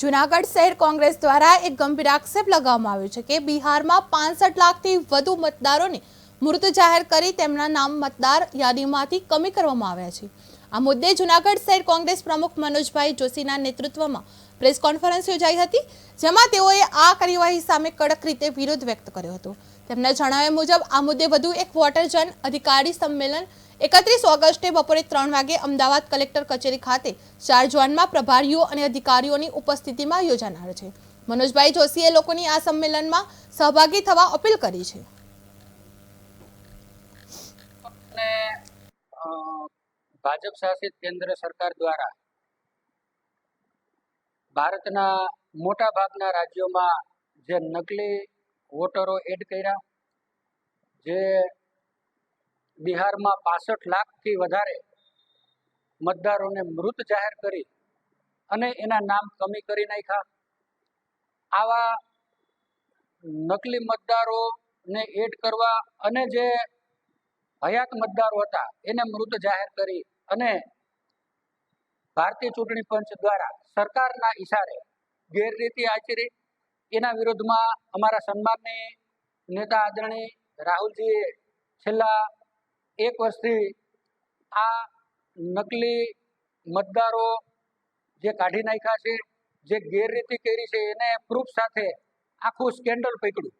જુનાગઢ શહેર કોંગ્રેસ દ્વારા એક ગંભીર આક્ષેપ લગાવવામાં આવ્યો છે કે બિહારમાં પાંસઠ લાખથી વધુ મતદારોને મૃત જાહેર કરી તેમના નામ મતદાર યાદીમાંથી કમી કરવામાં આવ્યા છે. આ મુદ્દે જુનાગઢ શહેર કોંગ્રેસ પ્રમુખ મનોજભાઈ જોશીના નેતૃત્વમાં પ્રેસ કોન્ફરન્સ યોજાઈ હતી, જેમાં તેઓએ આ કાર્યવાહી સામે કડક રીતે વિરોધ વ્યક્ત કર્યો હતો. તેમના જણાવ્યા મુજબ, આ મુદ્દે વધુ એક વોટર અધિકારી સંમેલન એકત્રીસ ઓગસ્ટે બપોરે ત્રણ વાગે અમદાવાદ કલેક્ટર કચેરી ખાતે ચાર જવાનમાં પ્રભારીઓ અને અધિકારીઓની ઉપસ્થિતિમાં યોજાનાર છે. મનોજભાઈ જોશીએ લોકોની આ સંમેલનમાં સહભાગી થવા અપીલ કરી છે. ભાજપ શાસિત કેન્દ્ર સરકાર દ્વારા ભારતના મોટા ભાગના રાજ્યોમાં જે નકલી વોટરો એડ કર્યા, જે બિહારમાં પાસઠ લાખથી વધારે મતદારોને મૃત જાહેર કરી અને એના નામ કમી કરી નાખ્યા. આવા નકલી મતદારોને એડ કરવા અને જે હયાત મતદારો હતા એને મૃત જાહેર કરી અને ભારતીય ચૂંટણી પંચ દ્વારા સરકારના ઈશારે ગેરરીતિ આચરી. એના વિરોધમાં અમારા સન્માનની નેતા આદરણીય રાહુલજીએ છેલ્લા એક વર્ષથી આ નકલી મતદારો જે કાઢી નાખ્યા છે, જે ગેરરીતિ કરી છે, એને પ્રૂફ સાથે આખું સ્કેન્ડલ પકડ્યું.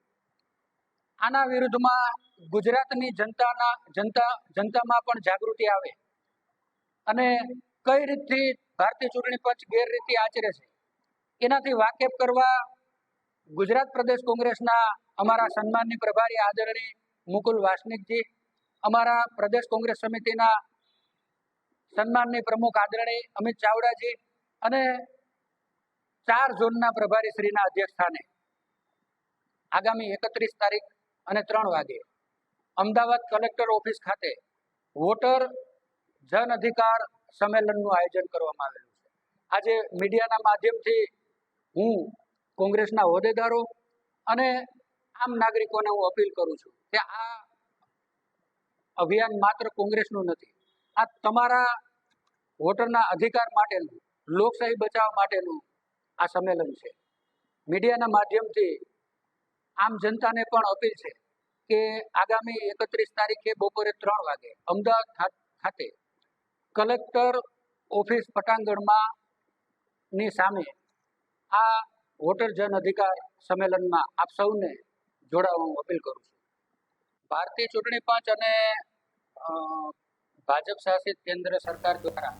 આના વિરુદ્ધમાં ગુજરાતની જનતાના, જનતા, જનતામાં પણ જાગૃતિ આવે અને કઈ રીતથી ભારતીય ચૂંટણી પંચ ગેરરીતિ આચરે છે, એનાથી વાકેફ કરવા ગુજરાત પ્રદેશ કોંગ્રેસના અમારા સન્માનની પ્રભારી આદરણીય મુકુલ વાસનિકજી અમારા પ્રદેશ કોંગ્રેસ સમિતિના સન્માનની પ્રમુખ આદરણીય અમિત ચાવડાજી અને ચાર ઝોનના પ્રભારી શ્રીના અધ્યક્ષ સ્થાને આગામી એકત્રીસ તારીખ અને ત્રણ વાગે અમદાવાદ કલેક્ટર ઓફિસ ખાતે વોટર જન અધિકાર સંમેલનનું આયોજન કરવામાં આવેલું છે. આજે મીડિયાના માધ્યમથી હું કોંગ્રેસના હોદ્દેદારો અને આમ નાગરિકોને હું અપીલ કરું છું કે આ અભિયાન માત્ર કોંગ્રેસનું નથી. આ તમારા વોટરના અધિકાર માટેનું, લોકશાહી બચાવવા માટેનું આ સંમેલન છે. મીડિયાના માધ્યમથી આમ જનતાને પણ અપીલ છે કે આગામી એકત્રીસ તારીખે બપોરે ત્રણ વાગે અમદાવાદ ખાતે કલેક્ટર ઓફિસ પટાંગણમાં ની સામે આ વોટર જન અધિકાર સંમેલનમાં આપ સૌને જોડાવા હું અપીલ કરું છું. ભારતીય ચૂંટણી પંચ અને ભાજપ શાસિત કેન્દ્ર સરકાર દ્વારા